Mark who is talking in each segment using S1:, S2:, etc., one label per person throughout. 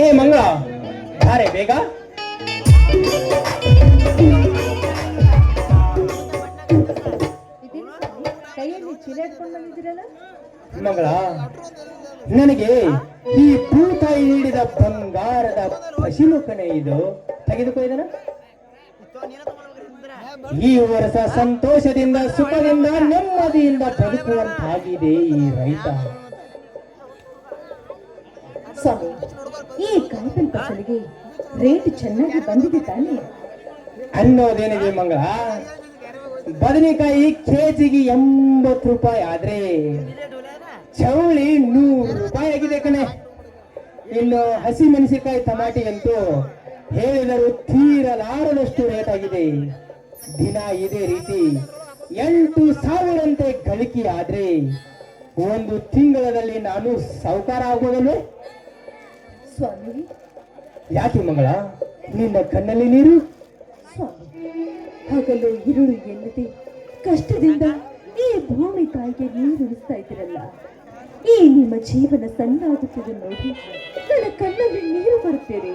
S1: ಏ ಮಂಗಳ ಯಾರೇ ಬೇಗ. ಮಂಗಳ, ನನಗೆ ಈ ಭೂತಾಯಿ ನೀಡಿದ ಬಂಗಾರದ ಪಶಿಲು ಕಣೆ ಇದು. ತೆಗೆದುಕೋ ಇದನ್ನ. ಈ ವರ್ಷ ಸಂತೋಷದಿಂದ, ಸುಖದಿಂದ, ನೆಮ್ಮದಿಯಿಂದ ಬದುಕುವಂತಾಗಿದೆ ಈ ರೈತ.
S2: ಸ್ವಾಮಿ ಈ ಫಸಲಿಗೆ ರೇಟ್ ಚೆನ್ನಾಗಿ ಬಂದಿದೆ ತಾನೆ?
S1: ಅನ್ನೋದೇನಿದೆ ಮಂಗಳ? ಬದನೆಕಾಯಿ ಕೆಜಿಗೆ ಎಂಬತ್ತು ರೂಪಾಯಿ ಆದ್ರೆ ಚೌಳಿ ನೂರು ರೂಪಾಯಿ ಆಗಿದೆ ಕಣೆ. ಇನ್ನು ಹಸಿ ಮೆಣಸಿನಕಾಯಿ ಟಮಾಟಿ ಅಂತೂ ಹೇಳಿದರೂ ತೀರಲಾರದಷ್ಟು ರೇಟ್ ಆಗಿದೆ. ದಿನ ಇದೇ ರೀತಿ ಎಂಟು ಸಾವಿರಂತೆ ಗಳಿಕೆ ಆದ್ರೆ ಒಂದು ತಿಂಗಳಲ್ಲಿ ನಾನು ಸಾವುಕಾರ ಆಗೋದಲ್ವೇ?
S2: ಸ್ವಾಮಿ.
S1: ಯಾಕೆ ಮಂಗಳ? ನಿನ್ನ ಕಣ್ಣಲ್ಲಿ ನೀರು?
S2: ಸ್ವಾಮಿ ಹಗಲು ಇರುಳು ಎನ್ನದೆ ಕಷ್ಟದಿಂದ ಈ ಭೂಮಿ ತಾಯಿಗೆ ನೀರು ಉಣಿಸ್ತಾ ಇದ್ದೀರಲ್ಲ ಈ ನಿಮ್ಮ ಜೀವನ ಸಣ್ಣಾಗುತ್ತಿದೆ ನೋಡಿ ನನ್ನ ಕಣ್ಣಲ್ಲಿ ನೀರು ಬರುತ್ತೇನೆ.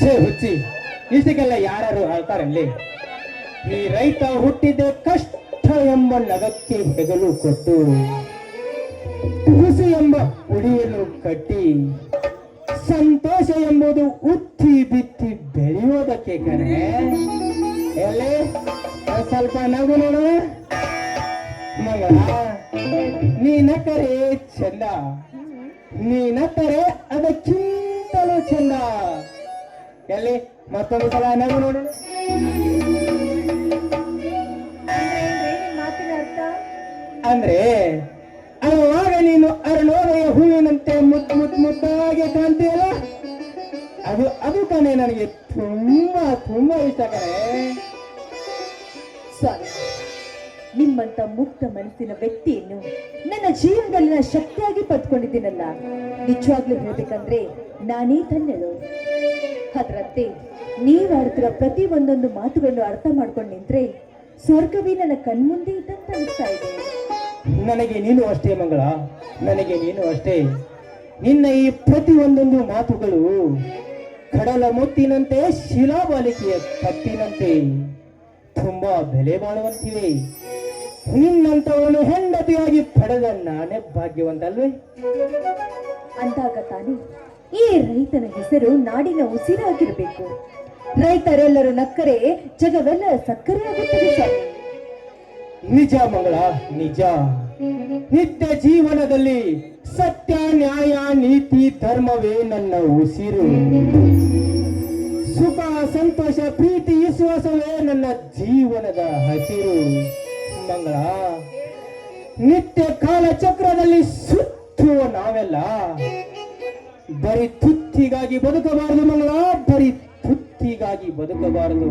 S1: ಛೇ ಹುಚ್ಚಿ ಇಸಿಗೆಲ್ಲ ಯಾರು ಹೇಳ್ತಾರಲ್ಲಿ ಈ ರೈತ ಹುಟ್ಟಿದ್ದೆ ಕಷ್ಟ ಎಂಬ ನಗಕ್ಕೆ ಹೆಗಲು ಕೊಟ್ಟು ತುಳಸಿ ಎಂಬ ಉಡಿಯನ್ನು ಕಟ್ಟಿ ಸಂತೋಷ ಎಂಬುದು ಉತ್ತಿ ಬಿತ್ತಿ ಬೆಳೆಯೋದಕ್ಕೆ ಕರೆ ಎಲ್ಲಿ? ಸ್ವಲ್ಪ ನಗು ನೋಡು. ಮಗ ನೀನಕ್ಕರೆ ಚಂದ. ನೀನಕ್ಕರೆ ಅದಕ್ಕಿಂತಲೂ ಚಂದ. ಎಲ್ಲಿ? ಮತ್ತೊಂದು ಸಲ ನಗು ನೋಡು. ಅಂದ್ರೆ ಅವಾಗ ನೀನು ಅರಳೋದಯ ಹೂವಿನಂತೆ ಮುದ್ದು ಮುದ್ದು ಮುದ್ದಾಗಿ ಕಾಣ್ತೀಯಲ್ಲ? ಅದು ಅದು ಕಣೆ ನನಗೆ ತುಂಬಾ ತುಂಬಾ ಇಷ್ಟ ಕಣೆ.
S2: ಸರಿ. ನಿಮ್ಮಂತ ಮುಕ್ತ ಮನಸ್ಸಿನ ವ್ಯಕ್ತಿಯನ್ನು ನನ್ನ ಜೀವನದಲ್ಲಿನ ಶಕ್ತಿಯಾಗಿ ಪಡ್ಕೊಂಡಿದ್ದೀನಲ್ಲ. ನಿಜವಾಗ್ಲೂ ಹೇಳ್ಬೇಕಂದ್ರೆ ನಾನೇ ಧನ್ಯಳು ಅದರಂತೆ ನೀವಾಡ್ತಿರೋ ಪ್ರತಿ ಒಂದೊಂದು ಮಾತುಗಳನ್ನು ಅರ್ಥ ಮಾಡ್ಕೊಂಡು ನಿಂತ್ರೆ ಸ್ವರ್ಗವೇ ನನ್ನ ಕಣ್ಮುಂದೆ ಇದ್ದಂತ ಅನಿಸ್ತಾ ಇದೆ.
S1: ನನಗೆ ನೀನು ಅಷ್ಟೇ ಮಂಗಳ, ನನಗೆ ನೀನು ಅಷ್ಟೇ. ನಿನ್ನ ಈ ಪ್ರತಿ ಒಂದೊಂದು ಮಾತುಗಳು ಕಡಲ ಮುತ್ತಿನಂತೆ, ಶಿಲಾಬಾಲಿಕೆಯ ತಟ್ಟಿನಂತೆ ತುಂಬಾ ಬೆಲೆ ಬಾಳುವಂತಿವೆ. ನಿನ್ನಂತವನು ಹೆಂಡತಿಯಾಗಿ ಪಡೆದ ನಾನೇ ಭಾಗ್ಯವಂತ ಅಲ್ವೇ
S2: ಅಂದಾಗ ತಾನೇ ಈ ರೈತನ ಹೆಸರು ನಾಡಿನ ಉಸಿರಾಗಿರಬೇಕು. ರೈತರೆಲ್ಲರೂ ನಕ್ಕರೆ ಜಗವೆಲ್ಲ ಸಕ್ಕರೆ ಆಗುತ್ತದೆ
S1: ನಿಜ ಮಂಗಳ, ನಿಜ. ನಿತ್ಯ ಜೀವನದಲ್ಲಿ ಸತ್ಯ, ನ್ಯಾಯ, ನೀತಿ, ಧರ್ಮವೇ ನನ್ನ ಉಸಿರು. ಸುಖ, ಸಂತೋಷ, ಪ್ರೀತಿ, ವಿಶ್ವಾಸವೇ ನನ್ನ ಜೀವನದ ಹಸಿರು. ಮಂಗಳ, ನಿತ್ಯ ಕಾಲ ಚಕ್ರದಲ್ಲಿ ಸುತ್ತುವ ನಾವೆಲ್ಲ ಬರೀ ತುತ್ತಿಗಾಗಿ ಬದುಕಬಾರದು ಮಂಗಳ, ಬರೀ ತುತ್ತಿಗಾಗಿ ಬದುಕಬಾರದು.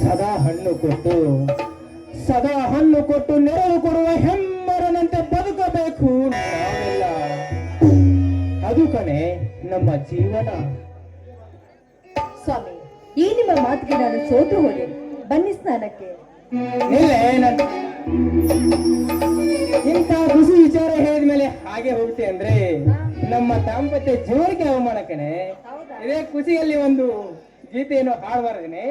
S1: ಸದಾ ಹಣ್ಣು ಕೊಟ್ಟು ಸದಾ ಹಣ್ಣು ಕೊಟ್ಟು ನೆರಳು ಕೊಡುವ ಹೆಮ್ಮರನಂತೆ ಬದುಕಬೇಕು. ಅದು ಕಣೆ ನಮ್ಮ ಜೀವನ.
S2: ಸ್ವಾಮಿ ಈ ನಿಮ್ಮ ಮಾತಿಗೆ ನಾನು ಸೋತು ಹೋದೆ. ಬನ್ನಿ ಸ್ನಾನಕ್ಕೆ.
S1: ಇಂತ ಇಂಥ ಖುಷಿ ವಿಚಾರ ಹೇಳಿದ್ಮೇಲೆ ಹಾಗೆ ಹೋಗ್ತೆ ಅಂದ್ರೆ ನಮ್ಮ ದಾಂಪತ್ಯ ಜೀವನಕ್ಕೆ ಅವಮಾನ ಕಣೆ. ಇದೇ ಖುಷಿಯಲ್ಲಿ ಒಂದು ಗೀತೆಯನ್ನು ಹಾಡಬಾರದೇನೆ.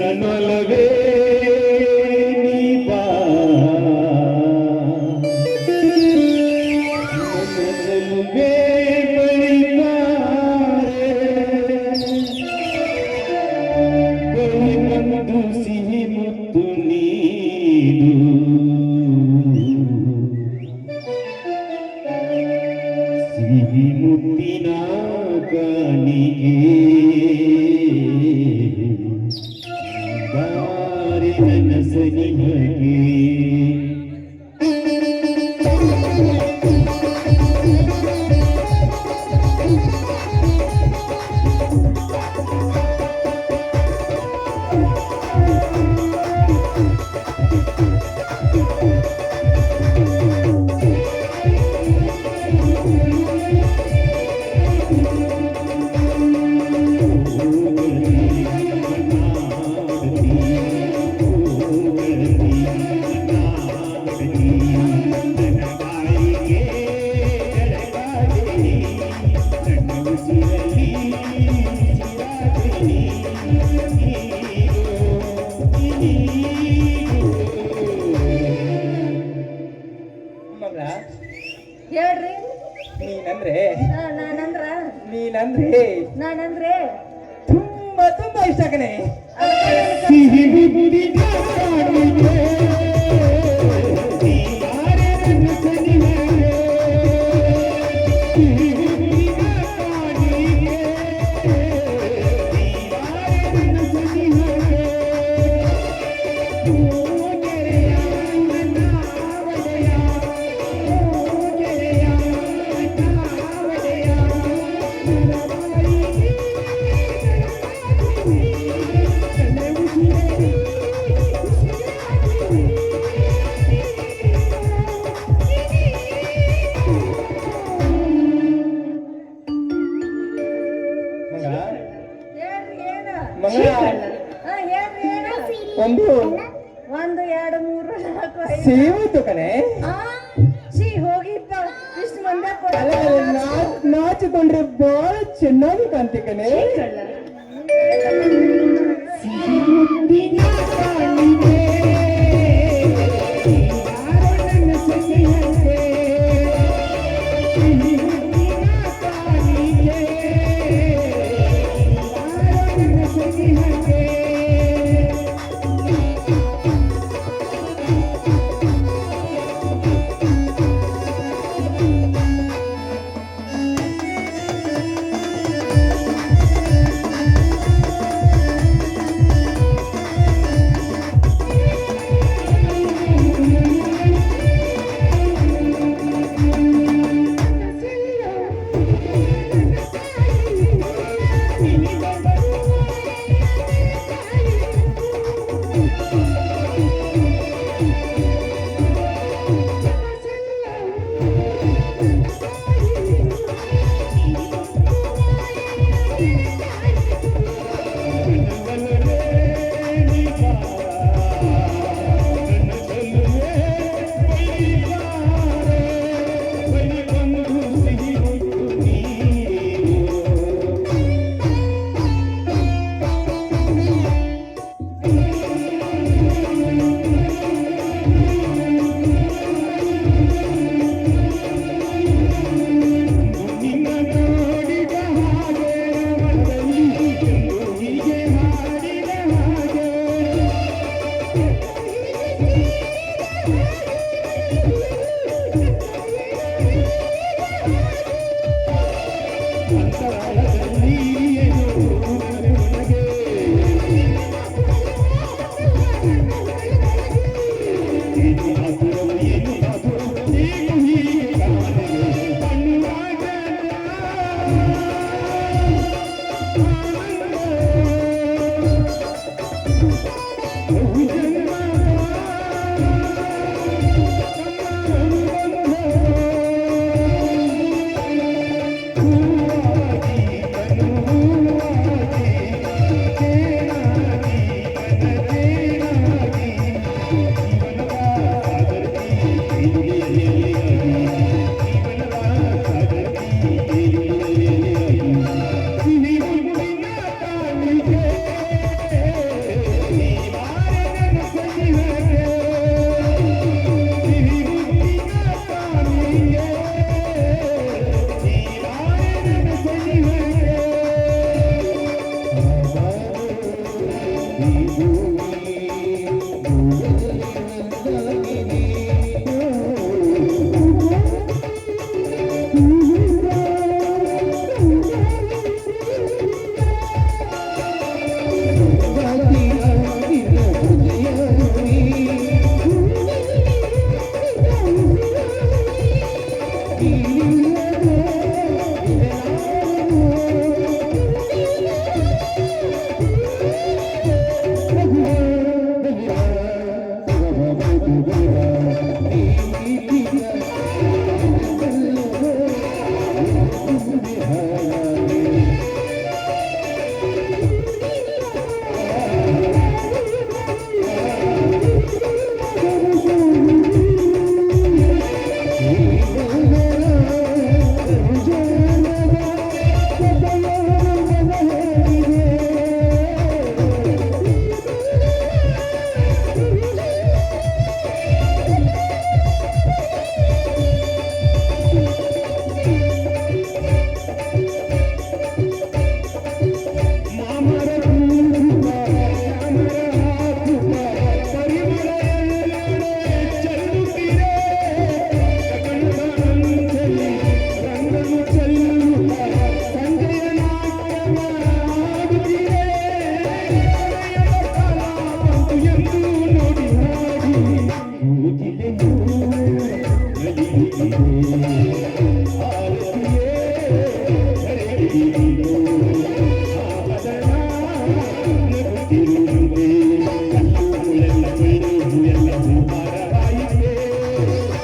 S1: ನನ್ನೊಲವೇ
S3: Thank you. ನಾಚಿಕೊಂಡ್ರೆ ಬಹಳ ಚೆನ್ನಾಗಿ ಕಾಣ್ತಿ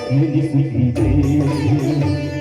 S3: Thank you.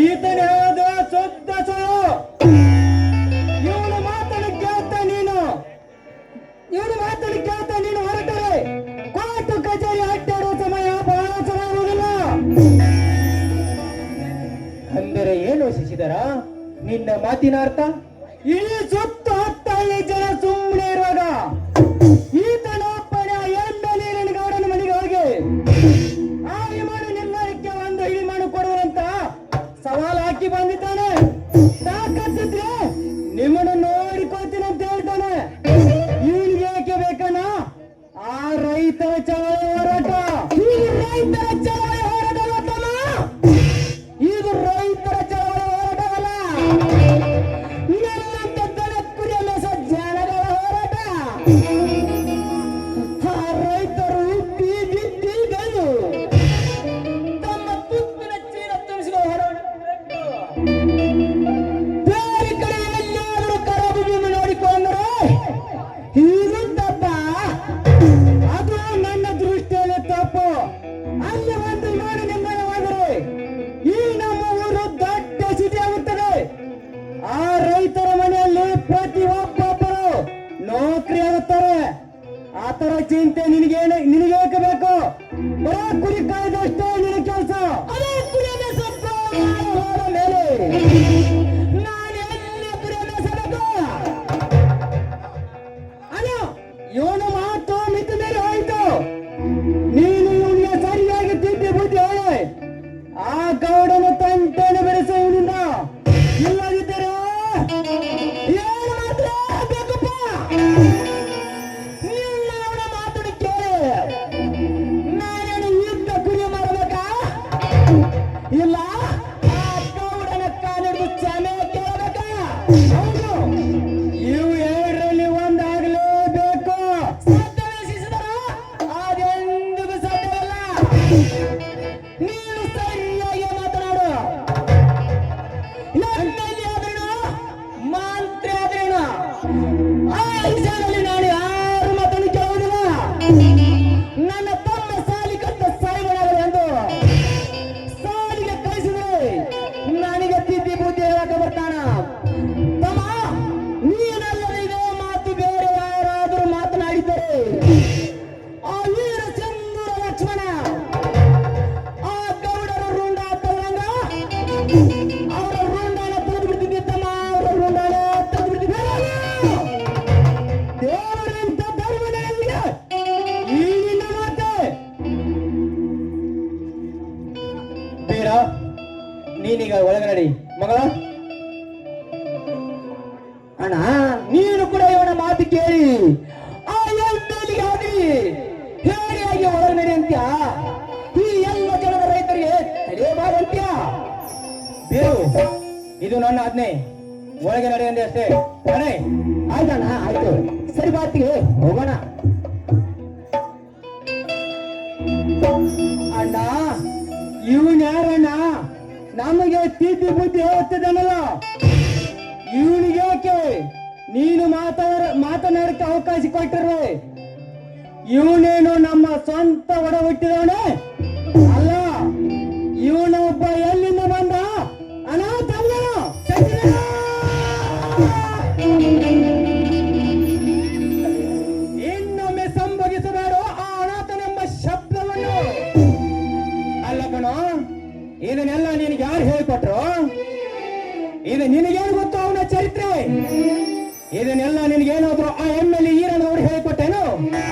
S1: ಈತನಾದ ಸೊತ್ತಸರು ಇವನು ಮಾತನ್ನು ಕೇಳ್ತಾ ನೀನು. ಇವನು ಮಾತನ್ನು ಕೇಳ್ತಾ ನೀನು ಹೊರಟರೆ. ಕೋರ್ಟ್ ಕಚೇರಿ ಅಡ್ಡಾಡೋ ಸಮಯ ಬಹಳ ಚೆನ್ನಾಗಿರುವುದಿಲ್ಲ ಅಂದರೆ ಏನು ಯೋಚಿಸಿದರ ನಿನ್ನ ಮಾತಿನ ಅರ್ಥ? ಇಡೀ ರೈತರ ಹೋರಾಟ. ನೀನೀಗ ಒಳಗೆ ನಡಿ. ಮಗಳ? ಅಣ್ಣ, ನೀನು ಕೂಡ ಇವನ ಮಾತು ಕೇಳಿ. ಆ ಎಲ್ಲಿಗೆ ಹಾಕಿ. ಹೇಳಿಯಾಗಿ ಒಳಗೆ ನಡಿ ಅಂತ್ಯ. ಈ ಎಲ್ಲ ಜನರ ರೈತರಿಗೆ ತಡೆಯಬಾರಂತ್ಯ ಬೇವು ಇದು ನನ್ನ ಆಜ್ಞೆ. ಒಳಗೆ ನಡಿ ಅಂದೆ ಅಷ್ಟೇ. ಅಣೆ ಆಯ್ತಣ್ಣ ಆಯ್ತು. ಸರಿ ಬಾತಿಗೆ ಹೋಗೋಣ. ಅಣ್ಣ, ಇವನ್ ತಮಗೆ ಸ್ಥಿತಿ ಬುದ್ಧಿ ಹೋಗ್ತಿದ್ದಾನಲ್ಲ ಇವನಿಗೆ ಯಾಕೆ ನೀನು ಮಾತಾಡ ಮಾತನಾಡಕ್ಕೆ ಅವಕಾಶ ಕೊಟ್ಟಿರ್ವೆ ಇವನೇನು ನಮ್ಮ ಸ್ವಂತ ಒಡ ಹುಟ್ಟಿದವನೇ ಇದು ನಿನಗೇನು ಗೊತ್ತು ಅವನ ಚರಿತ್ರೆ? ಇದನ್ನೆಲ್ಲ ನಿನಗೇನಾದ್ರು ಆ ಎಂ ಎಲ್ ಈರಣ್ಣವರು ಹೇಳಿಕೊಟ್ಟೇನು?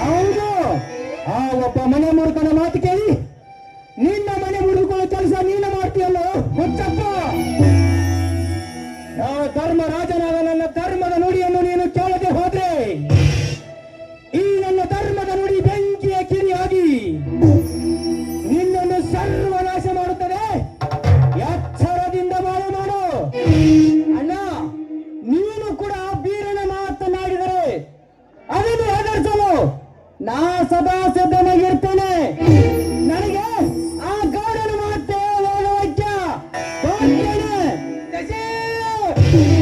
S1: ಹೌದು. ಆ ಒಬ್ಬ ಮನೆ ಮುರುಕನ ಮಾತು ಕೇಳಿ. ನಿನ್ನ ಮನೆ ಮುರಿದುಕೊಳ್ಳೋ ಕೆಲಸ ನೀನು ಮಾಡ್ತೀಯಲ್ಲ ಹುಚ್ಚಪ್ಪ? ಧರ್ಮ ರಾಜನಾದ ನನ್ನ Thank you.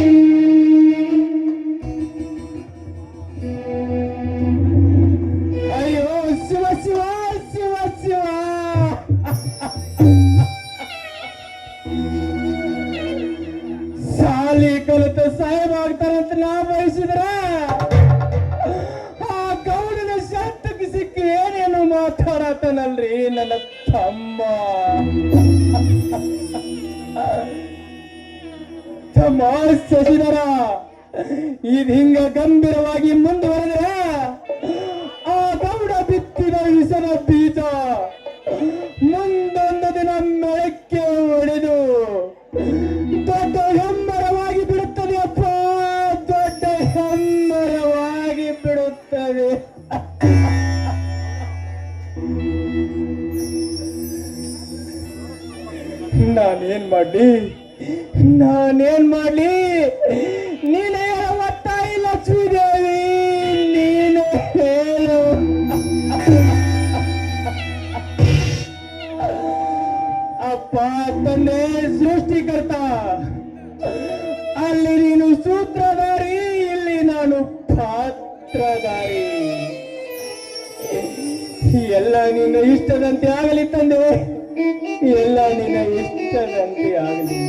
S1: ಇದು ಹಿಂಗ ಗಂಭೀರವಾಗಿ ಮುಂದುವರೆದ್ರೆ ಆ ಗೌಡ ಬಿತ್ತಿದ ವಿಷನ ಬೀಜ ಮುಂದೊಂದು ದಿನ ಮೆಳಕ್ಕೆ ಒಡೆದು ದೊಡ್ಡ ಹೆಮ್ಮರವಾಗಿ ಬಿಡುತ್ತದೆ ಅಪ್ಪ. ದೊಡ್ಡ ಹೆಮ್ಮರವಾಗಿ ಬಿಡುತ್ತದೆ. ನಾನೇನ್ ಮಾಡ್ಲಿ? ನಾನೇನ್ ಮಾಡ್ಲಿ? ನೀನೇ ಅಪ್ಪ ತಂದೆ ಸೃಷ್ಟಿಕರ್ತ. ಅಲ್ಲಿ ನೀನು ಸೂತ್ರಧಾರಿ, ಇಲ್ಲಿ ನಾನು ಪಾತ್ರಧಾರಿ. ಎಲ್ಲ ನಿನ್ನ ಇಷ್ಟದಂತೆ ಆಗಲಿ ತಂದೆ. ಎಲ್ಲ ನಿನ್ನ ಇಷ್ಟದಂತೆ ಆಗಲಿ.